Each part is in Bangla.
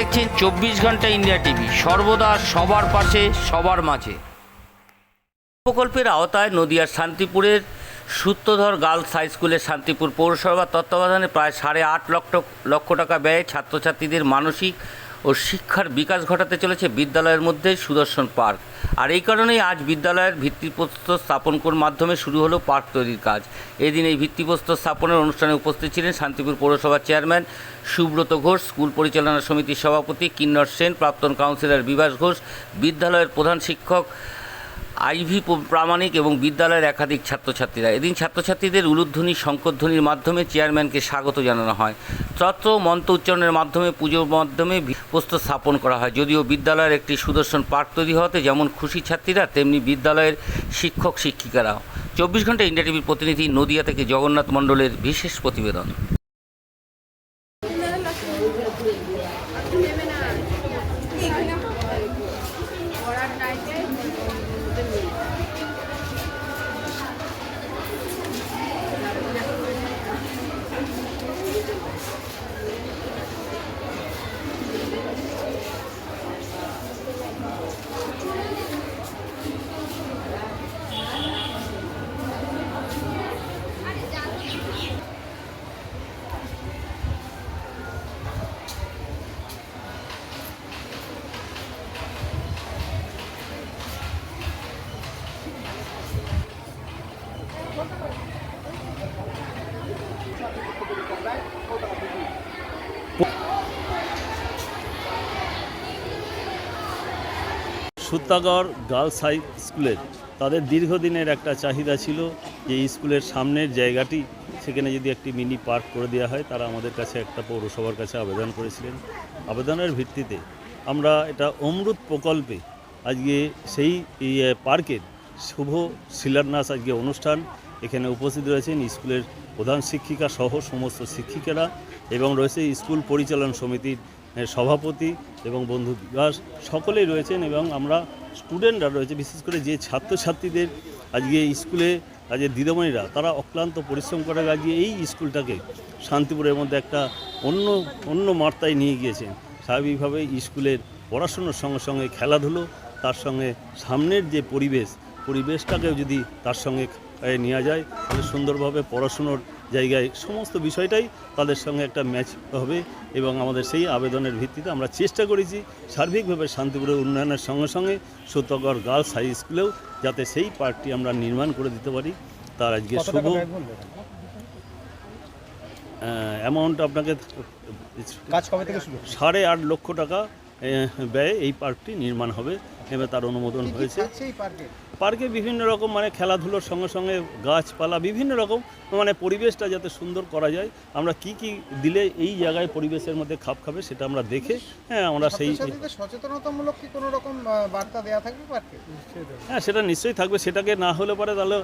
দেখছেন চব্বিশ ঘণ্টা ইন্ডিয়া টিভি। সর্বদা সবার পাশে, সবার মাঝে। প্রকল্পের আওতায় নদিয়ার শান্তিপুরের সূত্রধর গার্লস হাই স্কুলের শান্তিপুর পৌরসভার তত্ত্বাবধানে প্রায় সাড়ে আট লক্ষ লক্ষ টাকা ব্যয়ে ছাত্রছাত্রীদের মানসিক ও শিক্ষার বিকাশ ঘটাতে চলেছে বিদ্যালয়ের মধ্যে সুদর্শন পার্ক। আর এই কারণেই আজ বিদ্যালয়ের ভিত্তিপ্রস্তর স্থাপন করার মাধ্যমে শুরু হলো পার্ক তৈরির কাজ। এদিন এই ভিত্তিপ্রস্তর স্থাপনের অনুষ্ঠানে উপস্থিত ছিলেন শান্তিপুর পৌরসভার চেয়ারম্যান সুব্রত ঘোষ, স্কুল পরিচালনা সমিতির সভাপতি কিন্নর সেন, প্রাক্তন কাউন্সিলর বিভাস ঘোষ, বিদ্যালয়ের প্রধান শিক্ষক আইভি প্রামাণিক এবং বিদ্যালয়ের একাধিক ছাত্রছাত্রীরা। এদিন ছাত্রছাত্রীদের উলুধ্বনি শঙ্করধ্বনির মাধ্যমে চেয়ারম্যানকে স্বাগত জানানো হয়। তত্র মন্ত্র উচ্চারণের মাধ্যমে, পুজোর মাধ্যমে প্রস্তুত স্থাপন করা হয়। যদিও বিদ্যালয়ের একটি সুদর্শন পার্ক তৈরি হওয়াতে যেমন খুশি ছাত্রীরা, তেমনি বিদ্যালয়ের শিক্ষক, শিক্ষিকারাও। চব্বিশ ঘণ্টা ইন্ডিয়া টিভির প্রতিনিধি নদিয়া থেকে জগন্নাথ মণ্ডলের বিশেষ প্রতিবেদন। সুত্তাগড় গার্লস হাই স্কুলের। তাদের দীর্ঘদিনের একটা চাহিদা ছিল যে স্কুলের সামনের জায়গাটি, সেখানে যদি একটি মিনি পার্ক করে দেওয়া হয়, তারা আমাদের কাছে একটা পৌরসভার কাছে আবেদন করেছিলেন। আবেদনের ভিত্তিতে আমরা এটা অমৃত প্রকল্পে আজকে সেই পার্কের শুভ শিলান্যাস আজকে অনুষ্ঠান এখানে উপস্থিত রয়েছেন স্কুলের প্রধান শিক্ষিকা সহ সমস্ত শিক্ষিকারা এবং রয়েছে স্কুল পরিচালন সমিতির সভাপতি এবং বন্ধু বিকাশ সকলেই রয়েছেন এবং আমরা স্টুডেন্টরা রয়েছে, বিশেষ করে যে ছাত্রছাত্রীদের আজকে স্কুলে, আজকে দিদিমণিরা, তারা অক্লান্ত পরিশ্রম করে আজকে এই স্কুলটাকে শান্তিপুরের মধ্যে একটা অন্য অন্য মাত্রায় নিয়ে গিয়েছেন। স্বাভাবিকভাবে স্কুলের পড়াশুনোর সঙ্গে সঙ্গে খেলাধুলো, তার সঙ্গে সামনের যে পরিবেশ, পরিবেশটাকেও যদি তার সঙ্গে নেওয়া যায়। তাহলে সুন্দরভাবে পড়াশুনোর জায়গায় সমস্ত বিষয়টাই তাদের সঙ্গে একটা ম্যাচ হবে এবং আমাদের সেই আবেদনের ভিত্তিতে আমরা চেষ্টা করেছি সার্বিকভাবে শান্তিপুরের উন্নয়নের সঙ্গে সঙ্গে সত্যগড় গার্লস হাই স্কুলেও যাতে সেই পার্কটি আমরা নির্মাণ করে দিতে পারি। তার আজকে শুভ অ্যামাউন্ট আপনাকে কাজ কবে থেকে শুরু? সাড়ে আট লক্ষ টাকা ব্যয়ে এই পার্কটি নির্মাণ হবে। এবার তার অনুমোদন হয়েছে। পার্কে বিভিন্ন রকম মানে খেলাধুলোর সঙ্গে সঙ্গে গাছপালা বিভিন্ন রকম মানে পরিবেশটা যাতে সুন্দর করা যায়। আমরা কি কি দিলে এই জায়গায় পরিবেশের মধ্যে খাপ খাবে সেটা আমরা দেখে হ্যাঁ আমরা সেই সচেতনতামূলক কি কোনো রকম বার্তা দেওয়া থাকবে পার্কে? হ্যাঁ সেটা নিশ্চয়ই থাকবে। সেটাকে না হলে পরে তাহলে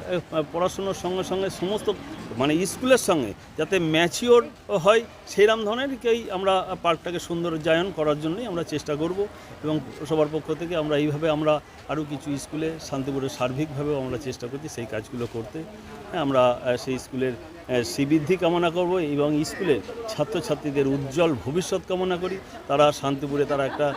পড়াশুনোর সঙ্গে সঙ্গে সমস্ত মানে স্কুলের সঙ্গে যাতে ম্যাচিওর হয় সেইরকম ধরনেরকেই আমরা পার্কটাকে সৌন্দর্যায়ন করার জন্যই আমরা চেষ্টা করব। এবং সবার পক্ষ থেকে আমরা এইভাবে আমরা আরও কিছু স্কুলে শান্তিপুরে সার্বিকভাবেও আমরা চেষ্টা করছি সেই কাজগুলো করতে। হ্যাঁ আমরা সেই স্কুলের শ্রীবৃদ্ধি কামনা করব এবং স্কুলের ছাত্রছাত্রীদের উজ্জ্বল ভবিষ্যৎ কামনা করি। তারা শান্তিপুরে, তারা একটা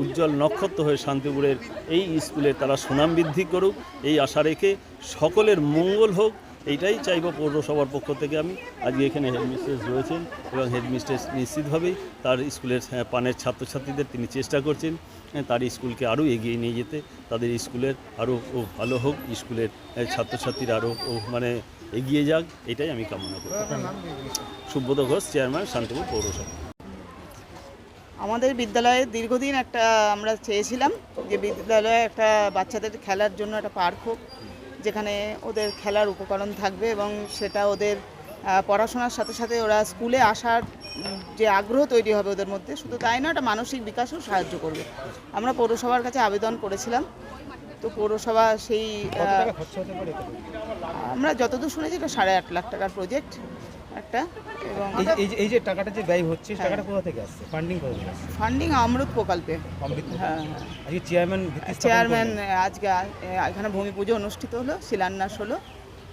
উজ্জ্বল নক্ষত্র হয়ে শান্তিপুরের এই স্কুলে তারা সুনাম বৃদ্ধি করুক। এই আশা রেখে সকলের মঙ্গল হোক। এইটাই চাইব পৌরসভার পক্ষ থেকে আমি। আজকে এখানে হেডমিস্ট্রেস রয়েছেন এবং হেডমিস্ট্রেস নিশ্চিতভাবেই তার স্কুলের পানের ছাত্রছাত্রীদের তিনি চেষ্টা করছেন আহ, তার স্কুলকে আরও এগিয়ে নিয়ে যেতে। তাদের স্কুলের আরও ভালো হোক স্কুলের আহ, ছাত্রছাত্রীরা আরও মানে এগিয়ে যাক এটাই আমি কামনা করি। সুব্রত ঘোষ চেয়ারম্যান শান্তিপুর পৌরসভা। আমাদের বিদ্যালয়ে দীর্ঘদিন একটা আমরা চেয়েছিলাম যে বিদ্যালয়ে একটা বাচ্চাদের খেলার জন্য একটা পার্ক হোক। যেখানে ওদের খেলার উপকরণ থাকবে এবং সেটা ওদের পড়াশোনার সাথে সাথে ওরা স্কুলে আসার যে আগ্রহ তৈরি হবে ওদের মধ্যে শুধু তাই না ওটা মানসিক বিকাশেও সাহায্য করবে। আমরা পৌরসভার কাছে আবেদন করেছিলাম। তো পৌরসভা সেই? আমরা যতদূর শুনেছি এটা সাড়ে আট লাখ টাকার প্রজেক্ট। একটা এবং এই যে- এই যে টাকাটা যে ব্যয় হচ্ছে হ্যাঁ। টাকাটা কোথা থেকে আসছে? ফান্ডিং কোথা থেকে আসছে? ফান্ডিং অমৃত প্রকল্পে। অমৃত হ্যাঁ হ্যাঁ। আজকে চেয়ারম্যান চেয়ারম্যান আজকে এখানে ভূমি পুজো অনুষ্ঠিত হলো শিলান্যাস হলো।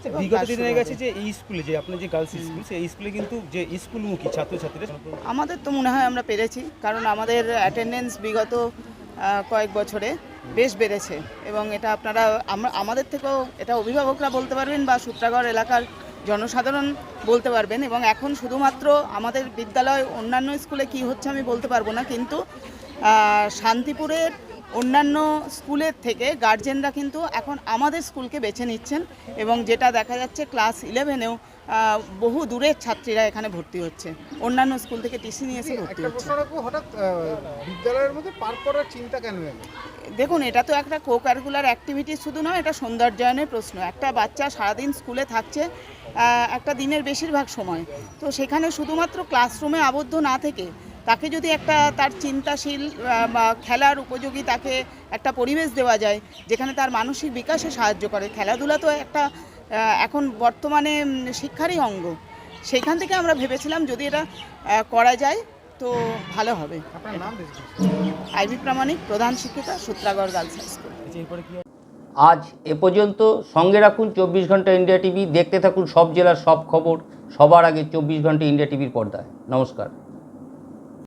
এবং বিগত দিনে গেছে যে এই স্কুলে যে আপনার যে গার্লস স্কুল সেই স্কুলে কিন্তু যে স্কুলমুখী ছাত্রছাত্রীরা আমাদের তো মনে হয় আমরা পেরেছি কারণ আমাদের অ্যাটেন্ডেন্স বিগত কয়েক বছরে বেশ বেড়েছে। এবং এটা আপনারা আম- আমাদের থেকেও এটা অভিভাবকরা বলতে পারবেন বা সূত্রাগড় এলাকার জনসাধারণ বলতে পারবেন এবং এখন শুধুমাত্র আমাদের বিদ্যালয় অন্যান্য স্কুলে কি হচ্ছে আমি বলতে পারব না, কিন্তু শান্তিপুরের অন্যান্য স্কুলের থেকে গার্জেনরা কিন্তু এখন আমাদের স্কুলকে বেছে নিচ্ছেন এবং যেটা দেখা যাচ্ছে ক্লাস ইলেভেনেও বহু দূরের ছাত্রীরা এখানে ভর্তি হচ্ছে। অন্যান্য স্কুল থেকে টিসি নিয়ে এসে ভর্তি হচ্ছে। হঠাৎ বিদ্যালয়ের মধ্যে পার্ক করার চিন্তা কেন দেখুন এটা তো একটা কো কারিকুলার অ্যাক্টিভিটি শুধু নয় এটা সৌন্দর্যায়নের প্রশ্ন। একটা বাচ্চা সারাদিন স্কুলে থাকছে একটা দিনের বেশিরভাগ সময়। তো সেখানে শুধুমাত্র ক্লাসরুমে আবদ্ধ না থেকে তাকে যদি একটা তার চিন্তাশীল বা খেলার উপযোগী তাকে একটা পরিবেশ দেওয়া যায় যেখানে তার মানসিক বিকাশে সাহায্য করে। খেলাধুলা তো একটা এখন বর্তমানে শিক্ষারই অঙ্গ। সেইখান থেকে আমরা ভেবেছিলাম যদি এটা করা যায় তো ভালো হবে। আপনার আইবি প্রামাণিক প্রধান শিক্ষিকা সূত্রাগড় গার্লস হাই স্কুল। আজ এ পর্যন্ত সঙ্গে রাখুন চব্বিশ ঘণ্টা ইন্ডিয়া টিভি। দেখতে থাকুন সব জেলার সব খবর। সবার আগে চব্বিশ ঘণ্টা ইন্ডিয়া টিভির পর্দায়। নমস্কার।